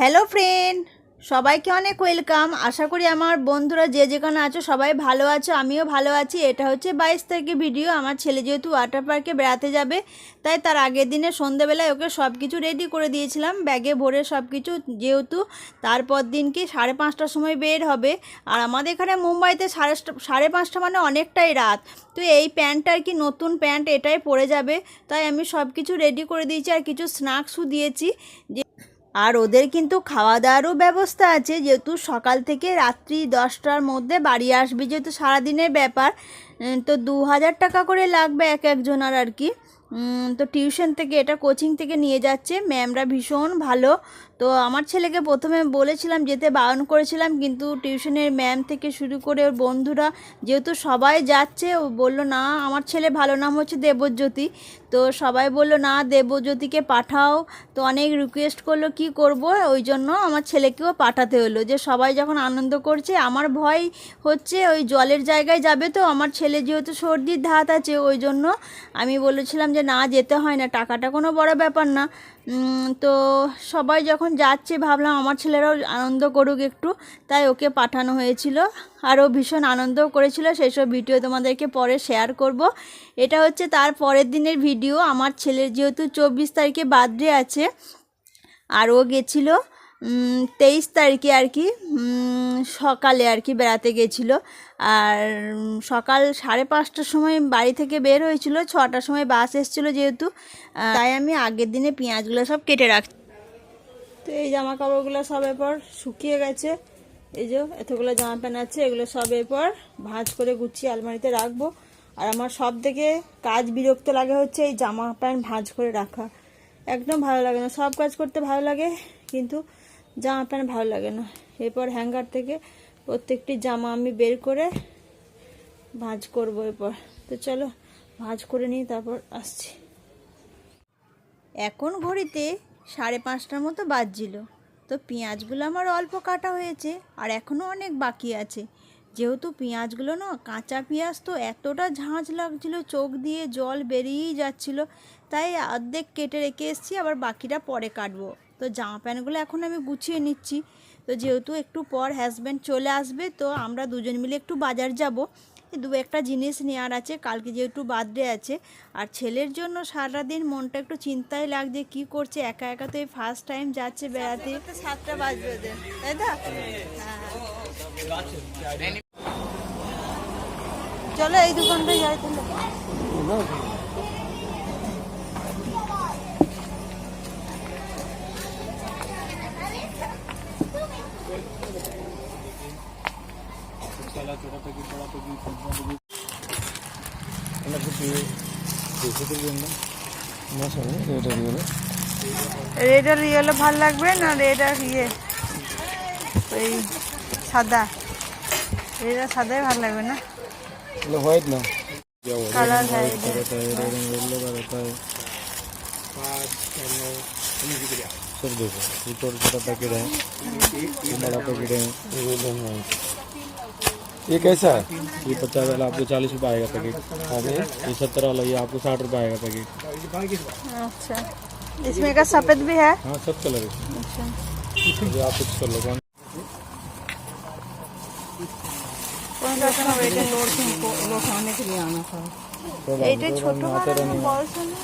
Hello friend সবাইকে অনেক welcome আশা করি আমার বন্ধুরা যে যেখানে আছো, সবাই ভালো আছো, আমিও ভালো আছি। এটা হচ্ছে বাইশ তারিখের ভিডিও আমার ছেলে যেহেতু ওয়াটার পার্কে বেড়াতে যাবে, তাই তার আগের দিনে সন্ধেবেলায় ওকে সব কিছু রেডি করে দিয়েছিলাম। ব্যাগে ভরে সব কিছু যেহেতু তারপর দিনকে সাড়ে পাঁচটার সময় বের হবে। আর আমাদের এখানে মুম্বাইতে সাড়ে সাড়ে পাঁচটা মানে অনেকটাই রাত। তো এই প্যান্টটা আর কি নতুন প্যান্ট এটাই পরে যাবে। তাই আমি সব কিছু রেডি করে দিয়েছি আর কিছু স্ন্যাক্সও দিয়েছি। যে আর ওদের কিন্তু খাওয়া দাওয়ারও ব্যবস্থা আছে, যেহেতু সকাল থেকে রাত্রি দশটার মধ্যে বাড়ি আসবে, যেহেতু সারাদিনের ব্যাপার। তো দু হাজার টাকা করে লাগবে এক একজনের আর কি। তো টিউশন থেকে এটা কোচিং থেকে নিয়ে যাচ্ছে। ম্যামরা ভীষণ ভালো। তো আমার ছেলেকে প্রথমে বলেছিলাম, যেতে বারণ করেছিলাম, কিন্তু টিউশনের ম্যাম থেকে শুরু করে ওর বন্ধুরা, যেহেতু সবাই যাচ্ছে, ও বলল, না, আমার ছেলে ভালো নাম হচ্ছে দেবজ্যোতি। তো সবাই বলল, না, দেবজ্যোতিকে পাঠাও। তো অনেক রিকোয়েস্ট করল, কি করব? ওই জন্য আমার ছেলেকেও পাঠাতে হলো। যে সবাই যখন আনন্দ করছে, আমার ভয় হচ্ছে, ওই জলের জায়গায় যাবে তো, আমার ছেলে যেহেতু সর্দির ধাত আছে, ওই জন্য আমি বলেছিলাম যে না, যেতে হয় না। টাকাটা কোনো বড় ব্যাপার না। তো সবাই যখন যাচ্ছে, ভাবলাম আমার ছেলেরাও আনন্দ করুক একটু। তাই ওকে পাঠানো হয়েছিল। আর ও ভীষণ আনন্দও করেছিল। সেই সব ভিডিও তোমাদেরকে পরে শেয়ার করব। এটা হচ্ছে তার পরের দিনের ভিডিও। আমার ছেলের যেহেতু চব্বিশ তারিখে বার্থডে আছে, আর ও গেছিল তেইশ তারিখে আর কি সকালে আর কি বেড়াতে গেছিল। আর সকাল সাড়ে পাঁচটার সময় বাড়ি থেকে বের হয়েছিল, ছটার সময় বাস এসেছিল যেহেতু। তাই আমি আগের দিনে পেঁয়াজগুলো সব কেটে রাখছি তো এই জামা কাপড়গুলো সব এরপর শুকিয়ে গেছে। এই যে এতগুলো জামা প্যান্ট আছে, এগুলো সব এরপর ভাঁজ করে গুছিয়ে আলমারিতে রাখব। আর আমার সব থেকে কাজ বিরক্ত লাগে হচ্ছে এই জামা প্যান্ট ভাঁজ করে রাখা। একদম ভালো লাগে না, সব কাজ করতে ভালো লাগে, কিন্তু জামা প্যান্ট ভালো লাগে না। এরপর হ্যাঙ্গার থেকে প্রত্যেকটি জামা আমি বের করে ভাঁজ করব এরপর। তো চলো, ভাঁজ করে নিই, তারপর আসছি। এখন ঘড়িতে সাড়ে পাঁচটার মতো বাজছিল। তো পেঁয়াজগুলো আমার অল্প কাটা হয়েছে আর এখনও অনেক বাকি আছে। যেহেতু পেঁয়াজগুলো না, কাঁচা পেঁয়াজ তো এতটা ঝাঁঝ লাগছিল, চোখ দিয়ে জল বেরিয়েই যাচ্ছিল। তাই অর্ধেক কেটে রেখে এসেছি, আবার বাকিটা পরে কাটবো। তো জামা প্যান্টগুলো এখন আমি গুছিয়ে নিচ্ছি। তো যেহেতু একটু পর হাজব্যান্ড চলে আসবে তো আমরা দুজন মিলে একটু বাজার যাব। দু একটা জিনিস নেওয়ার আছে কালকে যেহেতু বার্থডে আছে। আর ছেলের জন্য সারাদিন মনটা একটু চিন্তায় লাগছে কি করছে? একা একা তো এই ফার্স্ট টাইম যাচ্ছে বেড়াতে। সাতটা বাজবে তাই তো? হ্যাঁ। চলো এই দোকানটায় যাই তাহলে। রেড আর ইয়েলো ভাল লাগবে না রেড আর ইয়ে ওই সাদা রেড আর সাদাই ভাল লাগবে না व्हाइट ना কালার হ্যাঁ रहता है रेड येलो का रहता है सब देखो ये छोटा छोटा पैकेट है ये बड़ा पैकेट है ये गोल्डन है ये कैसा है ये पचास वाला आपको चालीस रुपये आएगा पैकेट आगे ये सत्तर वाला ये आपको साठ रुपये आएगा पैकेट अच्छा इसमें का सफेद भी है हाँ सब कलर है अच्छा ये आप कुछ कर लो कौन कौन सा अच्छा बेटे खाने के लिए आना था सब এইটা ছোট वाला ना बॉल सा ना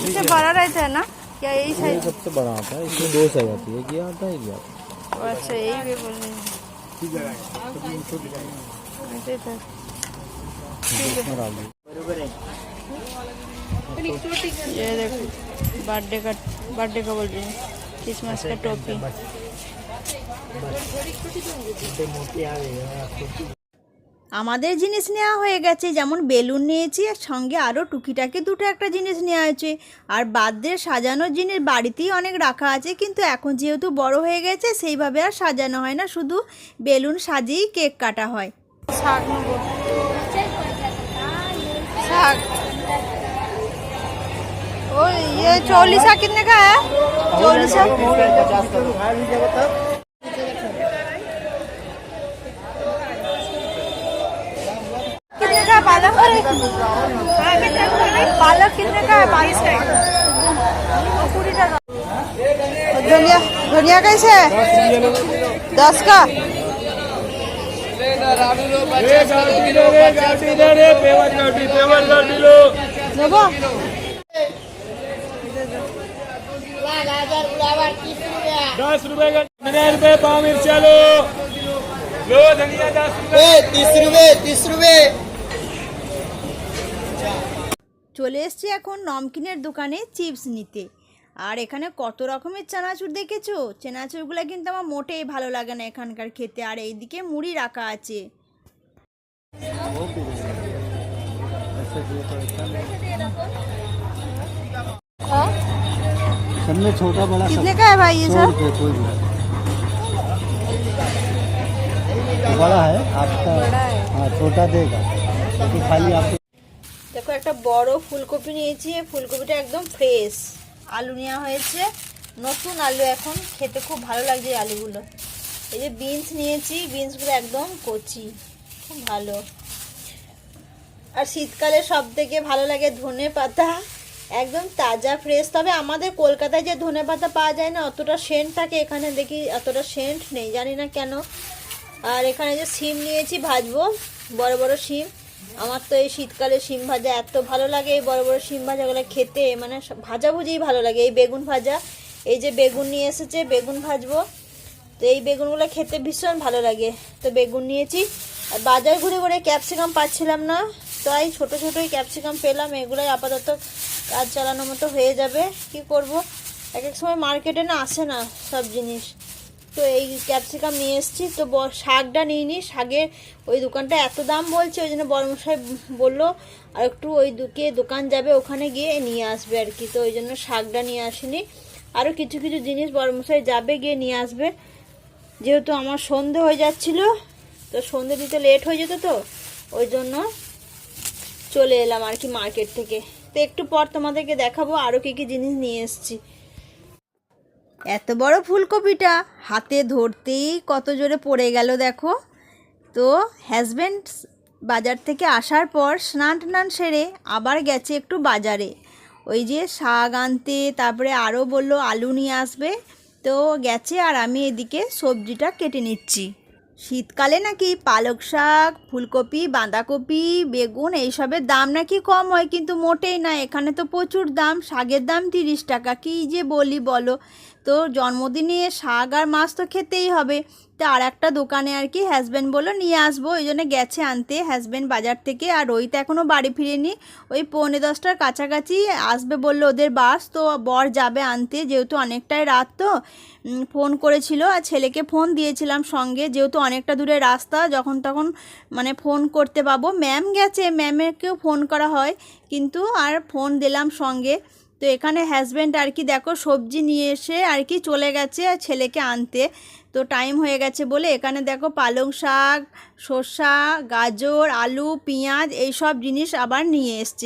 इससे बड़ा रहता है ना क्या यही ये साइज सबसे बड़ा आता है इसमें दो साइज आती है ये आता है ये आता है अच्छा यही भी बोल रहे हैं ऐसे था। इसमें डाल दो ये देखो बर्थडे का बर्थडे का बोल रही हूँ क्रिसमस का टोपी আমাদের জিনিস নেওয়া হয়ে গেছে যেমন বেলুন নিয়েছি আর সঙ্গে আরও টুকিটাকি দুটো একটা জিনিস নেওয়া হয়েছে আর বার্থডে সাজানোর জিনিস বাড়িতেই অনেক রাখা আছে কিন্তু এখন যেহেতু বড় হয়ে গেছে সেইভাবে আর সাজানো হয় না শুধু বেলুন সাজিয়েই কেক কাটা হয় শাক নেবো শাক ओ ये चौलीसा कितने का है चौलीसा कितने का है पालक पालक कितने का है बाईस का और धनिया धनिया धनिया कैसे है दस का নেবো दस रुपए का पंद्रह रुपए पाव मिर्च लो लो धनिया दस रुपए तीस रुपए तीस रुपए চলে এসছি এখন নমকিনের দোকানে চিপস নিতে আর এখানে কত রকমের চানাচুর দেখেছো চানাচুরগুলো কিন্তু আমার মোটেই ভালো লাগে না এখানকার খেতে আর এইদিকে মুড়ি রাখা আছে सब में छोटा बड़ा सब कितने का है भाई ये सौ सब रुपये कोई भी बड़ा है आपका हाँ छोटा देगा क्योंकि खाली आपको দেখো একটা বড় ফুলকপি নিয়েছি এই ফুলকপিটা একদম ফ্রেশ আলু নেওয়া হয়েছে। নতুন আলু এখন খেতে খুব ভালো লাগছে আলুগুলো। এই যে বিনস নিয়েছি বিনসগুলো একদম কচি, খুব ভালো। আর শীতকালে সব থেকে ভালো লাগে ধনে পাতা, একদম তাজা ফ্রেশ তবে আমাদের কলকাতায় যে ধনে পাতা পাওয়া যায় না, অতটা সেন্ট থাকে এখানে দেখি, অতটা সেন্ট নেই, জানি না কেন। আর এখানে যে শিম নিয়েছি, ভাজবো, বড় বড় শিম। আমার তো এই শীতকালে শিম ভাজা এত ভালো লাগে, এই বড় বড় শিম ভাজাগুলো খেতে মানে সব- ভাজা ভুজিই ভালো লাগে। এই বেগুন ভাজা, এই যে বেগুন নিয়ে এসেছে, বেগুন ভাজবো। তো এই বেগুনগুলো খেতে ভীষণ ভালো লাগে। তো বেগুন নিয়েছি। আর বাজার ঘুরে ঘুরে ক্যাপসিকাম পাচ্ছিলাম না, তাই ছোট ছোটোই ক্যাপসিকাম পেলাম, এগুলোই আপাতত কাজ চালানোর মতো হয়ে যাবে। কি করব? এক এক সময় মার্কেটে না আসে না সব জিনিস। তো এই ক্যাপসিকাম নিয়ে এসেছি। তো শাকটা নিয়ে নিই শাকের ওই দোকানটা এত দাম বলছে, ওই জন্য বড়মশাই বলল, আর একটু ওই দুকে দোকান যাবে, ওখানে গিয়ে নিয়ে আসবে আর কি। তো ওই জন্য শাকটা নিয়ে আসিনি। আরও কিছু কিছু জিনিস বড়মশাই যাবে, গিয়ে নিয়ে আসবে। যেহেতু আমার সন্ধে হয়ে যাচ্ছিল, তো সন্ধে দিতে লেট হয়ে যেত তো, ওই জন্য চলে এলাম আর কি মার্কেট থেকে। তো একটু পর তোমাদেরকে দেখাবো আরও কী কী জিনিস নিয়ে এসেছি। এত বড় ফুলকপিটা হাতে ধরতেই কত জোরে পড়ে গেল, দেখো। তো হাজব্যান্ড বাজার থেকে আসার পর স্নান টান সেরে আবার গেছে একটু বাজারে। ওই যে শাক আনতে, তারপরে আরও বলল আলু নিয়ে আসবে। তো গেছে আর আমি এদিকে সবজিটা কেটে নিচ্ছি। শীতকালে নাকি পালক শাক, ফুলকপি, বাঁধাকপি, বেগুন এইসবের দাম নাকি কম হয়, কিন্তু মোটেই না। এখানে তো প্রচুর দাম, শাকের দাম তিরিশ টাকা। কী যে বলি বলো? তো জন্মদিনে শাক আর মাছ তো খেতেই হবে। তো আর একটা দোকানে আর কি হাজব্যান্ড বলল, নিয়ে আসব। ওই জন্য গেছে আনতে হাজব্যান্ড বাজার থেকে। আর ওই তো এখনও বাড়ি ফিরেনি। ওই পৌনে দশটার কাছাকাছি আসবে বলল ওদের বাস। তো বর যাবে আনতে, যেহেতু অনেকটাই রাত তো ফোন করেছিল। আর ছেলেকে ফোন দিয়েছিলাম সঙ্গে। যেহেতু অনেকটা দূরে রাস্তা, যখন তখন মানে ফোন করতে পাবো। ম্যাম গেছে। ম্যামেরকেও ফোন করা হয়। কিন্তু আর ফোন দিলাম সঙ্গে। তো এখানে হাজব্যান্ড আর কি দেখো সবজি নিয়ে এসে আর কি চলে গেছে ছেলেকে আনতে। তো টাইম হয়ে গেছে বলে এখানে দেখো পালং শাক শসা গাজর আলু পেঁয়াজ এই সব জিনিস আবার নিয়ে এসছে।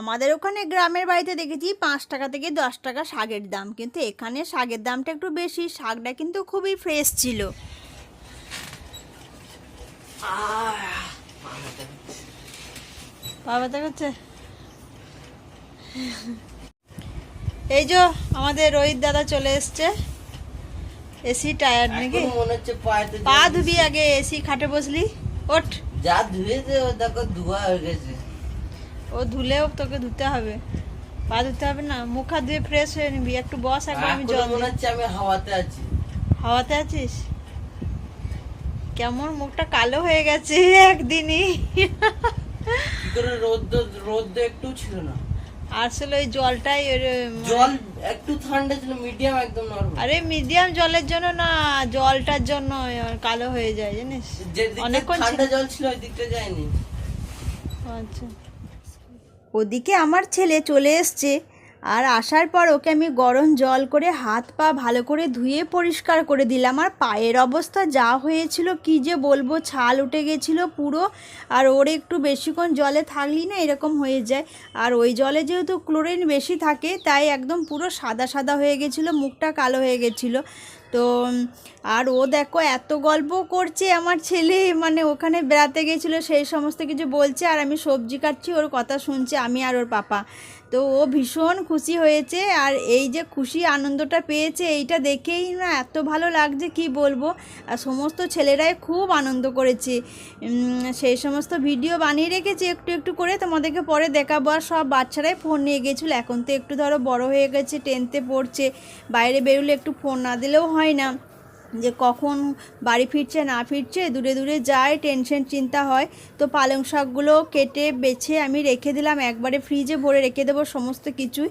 আমাদের ওখানে গ্রামের বাড়িতে দেখেছি পাঁচ টাকা থেকে দশ টাকা শাকের দাম। কিন্তু এখানে শাকের দামটা একটু বেশি শাকটা কিন্তু খুবই ফ্রেশ ছিল। ব্যথা করছে এই যে আমাদের রোহিত দাদা চলে এসছে। এসি টায়ার নাকি? মনে হচ্ছে পা ধুবি আগে এসি খাটে বসলি। ওঠ। যা ধুয়েছে ও দেখো ধোয়া হয়ে গেছে। ও ধুলেও তোকে ধুতে হবে। পা ধুতে হবে না মুখ হাত ধুয়ে ফ্রেশ হয়ে নিবি। একটু বস আগে আমি জল মনে হচ্ছে আমি হাওয়াতে আছি। হাওয়াতে আছিস? কেমন মুখটা কালো হয়ে গেছে একদিনই। রোদ রোদ একটু ছিল না। আসলে ওই জলটাই জল একটু ঠান্ডা ছিল মিডিয়াম একদম নরমাল আরে মিডিয়াম জলের জন্য না জলটার জন্য কালো হয়ে যায় জানিস? যে অনেকক্ষণ ছিল- ঠান্ডা জল ছিল ওই দিকটা যায়নি। আচ্ছা। ওদিকে আমার ছেলে চলে এসছে আর আসার পর ওকে আমি গরম জল করে হাত পা ভালো করে ধুয়ে পরিষ্কার করে দিলাম। আর পায়ের অবস্থা যা হয়েছিল, কি যে বলব, ছাল উঠে গেছিল পুরো। আর ওর একটু বেশিক্ষণ জলে থাকলি না এরকম হয়ে যায়। আর ওই জলে যেহেতু ক্লোরিন বেশি থাকে, তাই একদম পুরো সাদা সাদা হয়ে গেছিল, মুখটা কালো হয়ে গেছিল। তো, আর ও দেখো এত গল্প করছে আমার ছেলে মানে ওখানে বেড়াতে গেছিল, সেই সমস্ত কিছু বলছে। আর আমি সবজি কাটছি, ওর কথা শুনছে, আমি আর ওর পাপা। তো ও ভীষণ খুশি হয়েছে আর এই যে খুশি আনন্দটা পেয়েছে, এইটা দেখেই না এত ভালো লাগছে, কি বলব? আর সমস্ত ছেলেরাই খুব আনন্দ করেছে। সেই সমস্ত ভিডিও বানিয়ে রেখেছি, একটু একটু করে তোমাদেরকে পরে দেখাবো। আর সব বাচ্চারাই ফোন নিয়ে গেছিল, এখন তো একটু ধরো বড় হয়ে গেছে টেনতে পড়ছে, বাইরে বেরোলে একটু ফোন না দিলেও হয় না। যে কখন বাড়ি ফিরছে, না ফিরছে, দূরে দূরে যায় টেনশন চিন্তা হয়। তো পালং শাকগুলো কেটে, বেছে আমি রেখে দিলাম। একবারে ফ্রিজে ভরে রেখে দেবো সমস্ত কিছুই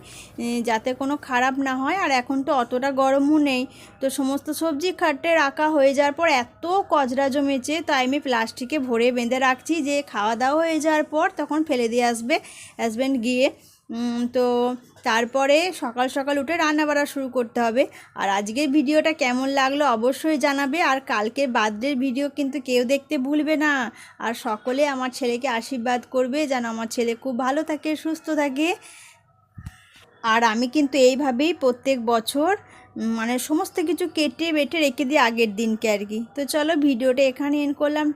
যাতে কোনো খারাপ না হয়। আর এখন তো অতটা গরমও নেই। তো সমস্ত সবজি কাটে রাখা হয়ে যাওয়ার পর এত কজরা জমেছে, তাই আমি প্লাস্টিকে ভরে বেঁধে রাখছি। যে খাওয়া দাওয়া হয়ে যাওয়ার পর তখন ফেলে দিয়ে আসবে হাজব্যান্ড গিয়ে। তো তারপরে সকাল সকাল উঠে রান্না বাড়া শুরু করতে হবে। আর আজকের ভিডিওটা কেমন লাগল অবশ্যই জানাবে। আর কালকের বার্থডের ভিডিও কিন্তু কেউ দেখতে ভুলবে না। আর সকলে আমার ছেলেকে আশীর্বাদ করবে, যেন আমার ছেলে খুব ভালো থাকে, সুস্থ থাকে। আর আমি কিন্তু এইভাবেই প্রত্যেক বছর মানে সমস্ত কিছু কেটে বেটে রেখে দিই আগের দিনকে আর কি। তো চলো ভিডিওটা এখানে এন করলাম।